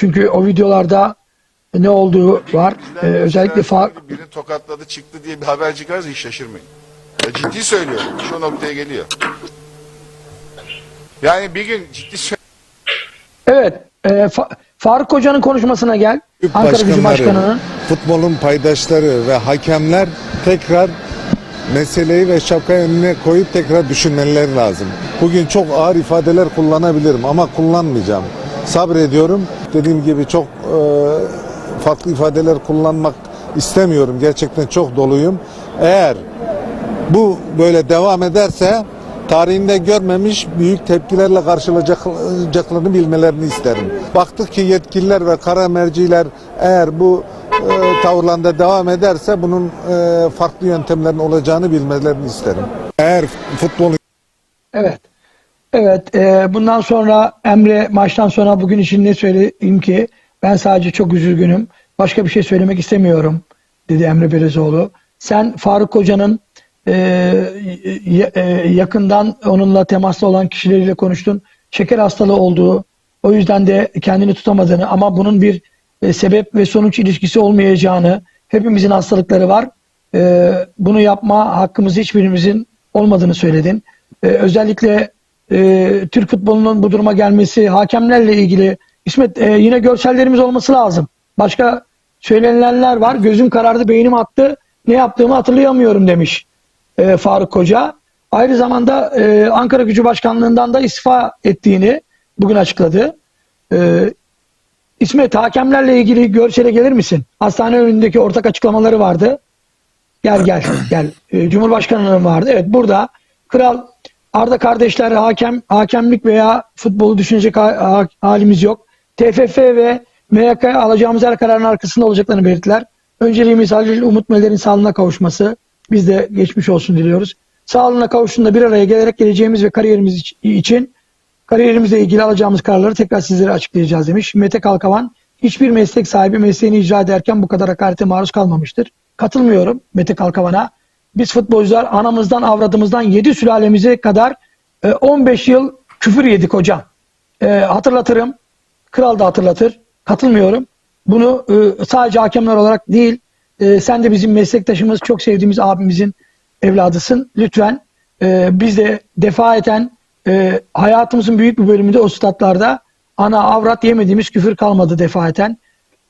Çünkü o videolarda ne olduğu var. Ee, özellikle fa- birini tokatladı çıktı diye bir haber çıkarsa hiç şaşırmayın. Ya ciddi söylüyorum. Şu noktaya geliyor. Yani bir gün ciddi söylüyorum. Evet. e, Fa- Faruk Hoca'nın konuşmasına gel. Kulüp Ankara Gücü Başkanı'nın. futbolun paydaşları ve hakemler tekrar meseleyi ve şapkayı önüne koyup tekrar düşünmeleri lazım. Bugün çok ağır ifadeler kullanabilirim ama kullanmayacağım. Sabrediyorum. Dediğim gibi çok e, farklı ifadeler kullanmak istemiyorum. Gerçekten çok doluyum. Eğer bu böyle devam ederse tarihinde görmemiş büyük tepkilerle karşılayacaklarını bilmelerini isterim. Baktık ki yetkililer ve kara merciler eğer bu e, tavırlarında devam ederse bunun e, farklı yöntemlerin olacağını bilmelerini isterim. Eğer futbol Evet. Evet. e, bundan sonra Emre maçtan sonra bugün için ne söyleyeyim ki ben sadece çok üzgünüm. Başka bir şey söylemek istemiyorum dedi Emre Belezoğlu. Sen Faruk Hoca'nın e, e, yakından onunla temaslı olan kişileriyle konuştun. Şeker hastalığı olduğu, o yüzden de kendini tutamadığını ama bunun bir e, sebep ve sonuç ilişkisi olmayacağını, hepimizin hastalıkları var. E, bunu yapma hakkımız hiçbirimizin olmadığını söyledin. E, özellikle e, Türk futbolunun bu duruma gelmesi, hakemlerle ilgili İsmet e, yine görsellerimiz olması lazım. Başka söylenilenler var. Gözüm karardı, beynim attı. Ne yaptığımı hatırlayamıyorum demiş e, Faruk Koca. Aynı zamanda e, Ankara Gücü Başkanlığından da istifa ettiğini bugün açıkladı. E, İsmet hakemlerle ilgili görsele gelir misin? Hastane önündeki ortak açıklamaları vardı. Gel gel gel. E, Cumhurbaşkanı'nın vardı. Evet burada Kral Arda kardeşler hakem hakemlik veya futbolu düşünecek ha- ha- halimiz yok. TFF ve MYK alacağımız her kararın arkasında olacaklarını belirttiler. Önceliğimiz Halil Umut Meler'in sağlığına kavuşması. Biz de geçmiş olsun diliyoruz. Sağlığına kavuştuğunda bir araya gelerek geleceğimiz ve kariyerimiz iç- için kariyerimizle ilgili alacağımız kararları tekrar sizlere açıklayacağız demiş. Mete Kalkavan hiçbir meslek sahibi mesleğini icra ederken bu kadar hakarete maruz kalmamıştır. Katılmıyorum Mete Kalkavan'a. Biz futbolcular anamızdan avradımızdan 7 sülalemize kadar e, 15 yıl küfür yedik hocam. E, hatırlatırım. Kral da hatırlatır. Katılmıyorum. Bunu e, sadece hakemler olarak değil, e, sen de bizim meslektaşımız, çok sevdiğimiz abimizin evladısın. Lütfen e, biz de defaeten e, hayatımızın büyük bir bölümünde o statlarda ana avrat yemediğimiz küfür kalmadı defaeten.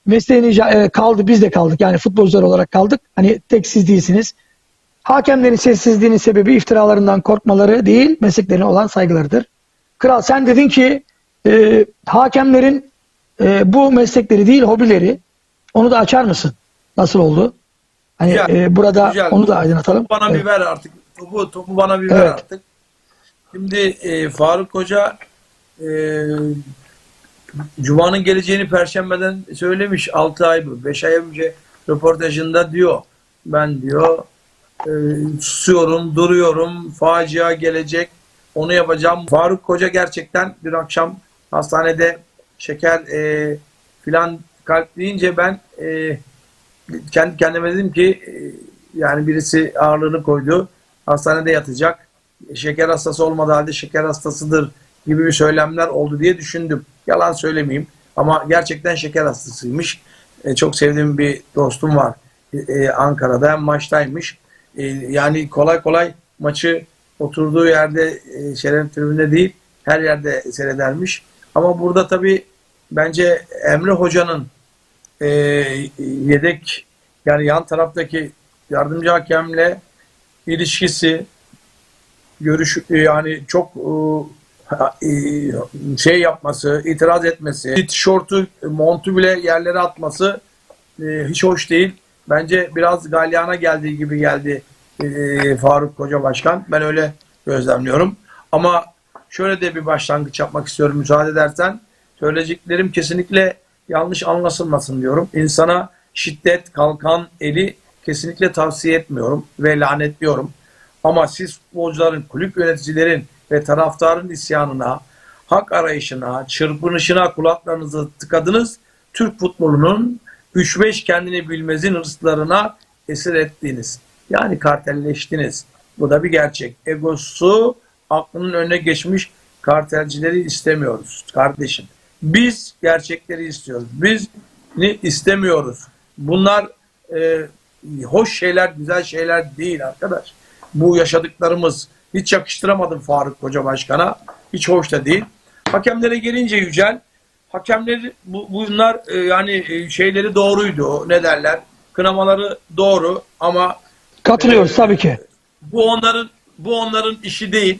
Mesleğin ica- e, kaldı, biz de kaldık. Yani futbolcular olarak kaldık. Hani tek siz değilsiniz. Hakemlerin sessizliğinin sebebi iftiralarından korkmaları değil, mesleklerine olan saygılarıdır. Kral sen dedin ki e, hakemlerin e, bu meslekleri değil hobileri. Onu da açar mısın? Nasıl oldu? Hani Güzel, e, burada güzel. onu da aydınlatalım. Bana Evet. bir ver artık. Topu, topu bana bir ver Evet. artık. Şimdi e, Faruk Hoca e, Cuma'nın geleceğini Perşembe'den söylemiş 6 ay mı 5 ay önce röportajında diyor. Ben diyor e, susuyorum, duruyorum, facia gelecek, onu yapacağım. Faruk Hoca gerçekten bir akşam hastanede şeker e, filan kalp deyince ben e, kendi kendime dedim ki e, yani birisi ağırlığını koydu. Hastanede yatacak. Şeker hastası olmadığı halde şeker hastasıdır gibi bir söylemler oldu diye düşündüm. Yalan söylemeyeyim. Ama gerçekten şeker hastasıymış. E, çok sevdiğim bir dostum var. E, e, Ankara'da maçtaymış. E, yani kolay kolay maçı oturduğu yerde e, şeref tribünde değil her yerde seyredermiş. Ama burada tabii bence Emre Hoca'nın e, yedek yani yan taraftaki yardımcı hakemle ilişkisi görüş e, yani çok e, e, şey yapması, itiraz etmesi, tişörtü, montu bile yerlere atması e, hiç hoş değil. Bence biraz galyana geldiği gibi geldi e, Faruk Koca Başkan. Ben öyle gözlemliyorum. Ama şöyle de bir başlangıç yapmak istiyorum müsaade edersen. Söyleyeceklerim kesinlikle yanlış anlaşılmasın diyorum. İnsana şiddet, kalkan, eli kesinlikle tavsiye etmiyorum ve lanetliyorum. Ama siz futbolcuların, kulüp yöneticilerin ve taraftarın isyanına, hak arayışına, çırpınışına kulaklarınızı tıkadınız. Türk futbolunun 3-5 kendini bilmezin hırslarına esir ettiniz. Yani kartelleştiniz. Bu da bir gerçek. Egosu aklının önüne geçmiş kartelcileri istemiyoruz kardeşim. Biz gerçekleri istiyoruz. Biz ne istemiyoruz. Bunlar e, hoş şeyler, güzel şeyler değil arkadaş. Bu yaşadıklarımız hiç yakıştıramadım Faruk Koca Başkan'a. Hiç hoş da değil. Hakemlere gelince Yücel, hakemleri bu, bunlar e, yani e, şeyleri doğruydu. Ne derler? Kınamaları doğru ama Katılıyoruz tabii ki. bu onların bu onların işi değil.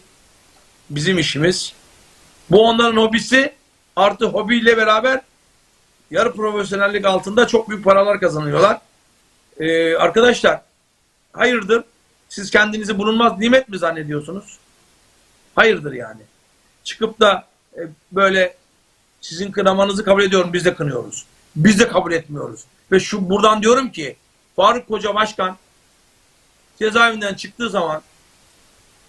Bizim işimiz. Bu onların hobisi. Artı hobiyle beraber yarı profesyonellik altında çok büyük paralar kazanıyorlar. Ee, arkadaşlar hayırdır? Siz kendinizi bulunmaz nimet mi zannediyorsunuz? Hayırdır yani. Çıkıp da e, böyle sizin kınamanızı kabul ediyorum biz de kınıyoruz. Biz de kabul etmiyoruz. Ve şu buradan diyorum ki Faruk Koca Başkan cezaevinden çıktığı zaman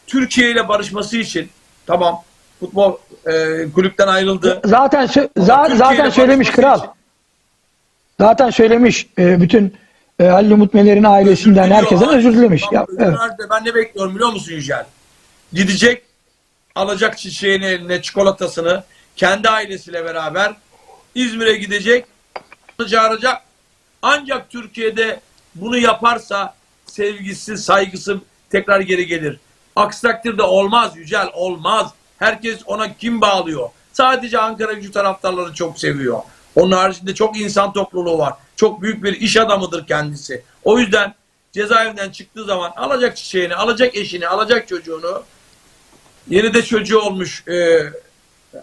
Türkiye ile barışması için tamam futbol e, kulüpten ayrıldı. Zaten sö- zaten ile söylemiş kral. için- Zaten söylemiş e, bütün e, Halil Umut Meler'in ailesinden Özür herkesten özür dilemiş. Ya, özür evet. Ben ne bekliyorum biliyor musun Yücel? Gidecek alacak çiçeğini eline çikolatasını kendi ailesiyle beraber İzmir'e gidecek çağıracak. Ancak Türkiye'de bunu yaparsa sevgisi, saygısı tekrar geri gelir. Aksi takdirde olmaz Yücel, olmaz. Herkes ona kim bağlıyor? Sadece Ankara gücü taraftarları çok seviyor. Onun haricinde çok insan topluluğu var. Çok büyük bir iş adamıdır kendisi. O yüzden cezaevinden çıktığı zaman alacak çiçeğini, alacak eşini, alacak çocuğunu. Yeni de çocuğu olmuş e,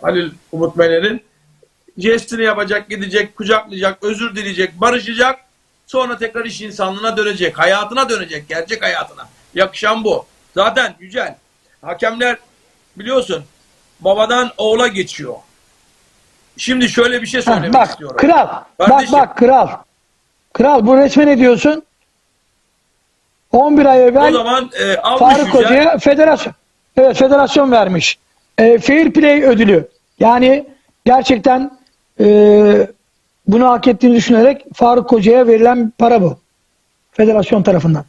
Halil Umut Meler'in. Jestini yapacak, gidecek, kucaklayacak, özür dileyecek, barışacak. Sonra tekrar iş insanlığına dönecek. Hayatına dönecek. Gerçek hayatına. Yakışan bu. Zaten Yücel. Hakemler biliyorsun babadan oğula geçiyor. Şimdi şöyle bir şey söylemek bak istiyorum. kral. Kardeşim. Bak bak kral. Kral bu resme ne diyorsun? 11 ay O evvel zaman e, Faruk. Hoca'ya federasyon evet federasyon vermiş. E, fair play ödülü. Yani gerçekten e, bunu hak ettiğini düşünerek Faruk Hoca'ya verilen para bu. Federasyon tarafından.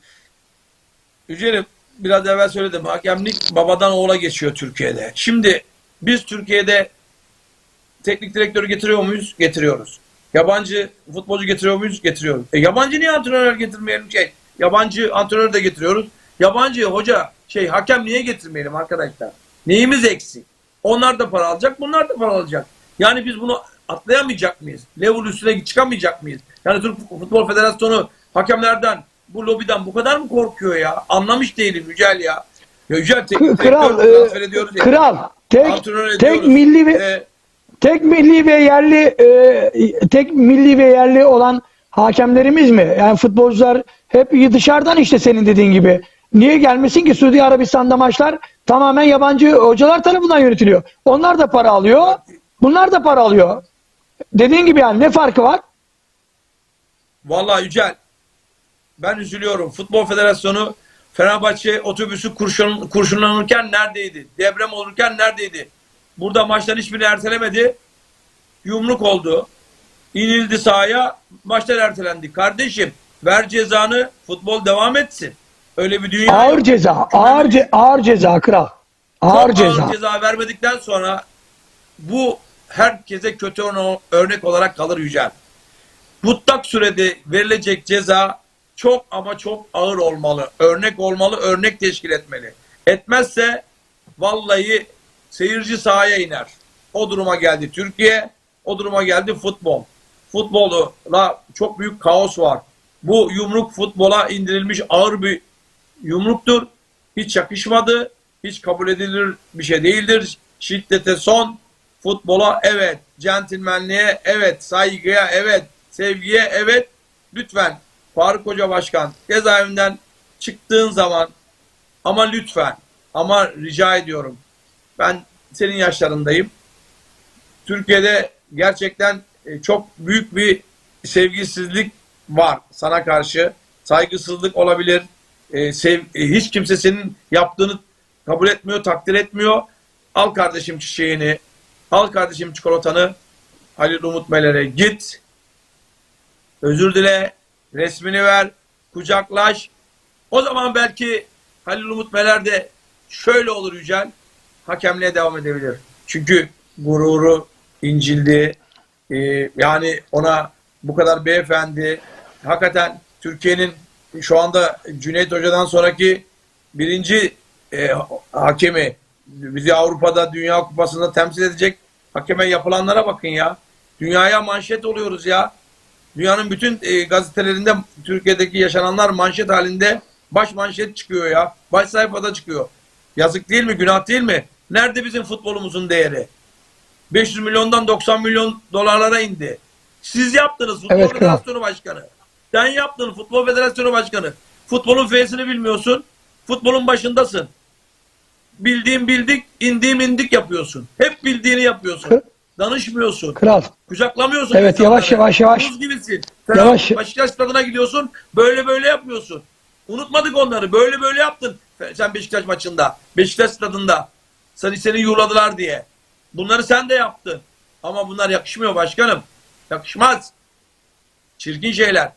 Yücel'im biraz evvel söyledim. Hakemlik babadan oğula geçiyor Türkiye'de. Şimdi biz Türkiye'de teknik direktörü getiriyor muyuz? Getiriyoruz. Yabancı futbolcu getiriyor muyuz? Getiriyoruz. E, yabancı niye antrenör getirmeyelim? Şey, yabancı antrenör de getiriyoruz. Yabancı hoca şey hakem niye getirmeyelim arkadaşlar? Neyimiz eksik? Onlar da para alacak, bunlar da para alacak. Yani biz bunu atlayamayacak mıyız? Level üstüne çıkamayacak mıyız? Yani Türk Futbol Federasyonu hakemlerden, bu lobiden bu kadar mı korkuyor ya? Anlamış değilim Yücel ya. Ya Yücel teknik Kral, e, transfer ediyoruz ya. kral, tek Antrenör tek ediyoruz. milli ve E, tek milli ve yerli e, tek milli ve yerli olan hakemlerimiz mi? Yani futbolcular hep dışarıdan işte senin dediğin gibi. Niye gelmesin ki Suudi Arabistan'da maçlar tamamen yabancı hocalar tarafından yönetiliyor. Onlar da para alıyor. Bunlar da para alıyor. Dediğin gibi yani ne farkı var? Vallahi Yücel ben üzülüyorum. Futbol Federasyonu Fenerbahçe otobüsü kurşun, kurşunlanırken neredeydi? Deprem olurken neredeydi? Burada maçların hiçbirini ertelemedi. Yumruk oldu. İnildi sahaya. Maçlar ertelendi. Kardeşim ver cezanı futbol devam etsin. Öyle bir dünya Ağır yok. ceza, ağır ce- ağır ceza kral. Ağır Çok ceza. ağır ceza vermedikten sonra bu herkese kötü örne- örnek olarak kalır Yücel. Mutlak sürede verilecek ceza çok ama çok ağır olmalı. Örnek olmalı, örnek teşkil etmeli. Etmezse vallahi seyirci sahaya iner. O duruma geldi Türkiye, o duruma geldi futbol. Futbolda çok büyük kaos var. Bu yumruk futbola indirilmiş ağır bir yumruktur. Hiç yakışmadı. Hiç kabul edilir bir şey değildir. Şiddete son. Futbola evet. Centilmenliğe evet. Saygıya evet. Sevgiye evet. Lütfen Faruk Hoca Başkan cezaevinden çıktığın zaman ama lütfen ama rica ediyorum. Ben senin yaşlarındayım. Türkiye'de gerçekten e, çok büyük bir sevgisizlik var sana karşı. Saygısızlık olabilir. E, sev, e, hiç kimse senin yaptığını kabul etmiyor, takdir etmiyor. Al kardeşim çiçeğini, al kardeşim çikolatanı. Halil Umut Meler'e git. Özür dile, resmini ver, kucaklaş. O zaman belki Halil Umut Meler de şöyle olur Yücel, hakemliğe devam edebilir. Çünkü gururu incildi. Ee, yani ona bu kadar beyefendi hakikaten Türkiye'nin şu anda Cüneyt Hoca'dan sonraki birinci e, hakemi bizi Avrupa'da Dünya Kupası'nda temsil edecek hakeme yapılanlara bakın ya. Dünyaya manşet oluyoruz ya. Dünyanın bütün e, gazetelerinde Türkiye'deki yaşananlar manşet halinde baş manşet çıkıyor ya. Baş sayfada çıkıyor. Yazık değil mi? Günah değil mi? Nerede bizim futbolumuzun değeri? 500 milyondan 90 milyon dolarlara indi. Siz yaptınız Futbol Evet. Federasyonu Başkanı. Sen yaptın Futbol Federasyonu Başkanı. Futbolun F'sini bilmiyorsun. Futbolun başındasın. Bildiğin bildik, indiğim indik yapıyorsun. Hep bildiğini yapıyorsun. Danışmıyorsun. Kral. Kucaklamıyorsun. Evet, insanları. yavaş, yavaş, yavaş. Buz gibisin. Yavaş. Sen Beşiktaş stadına gidiyorsun. Böyle böyle yapıyorsun. Unutmadık onları. Böyle böyle yaptın. Sen Beşiktaş maçında. Beşiktaş stadında. Seni seni yuhladılar diye. Bunları sen de yaptın. Ama bunlar yakışmıyor başkanım. Yakışmaz. Çirkin şeyler.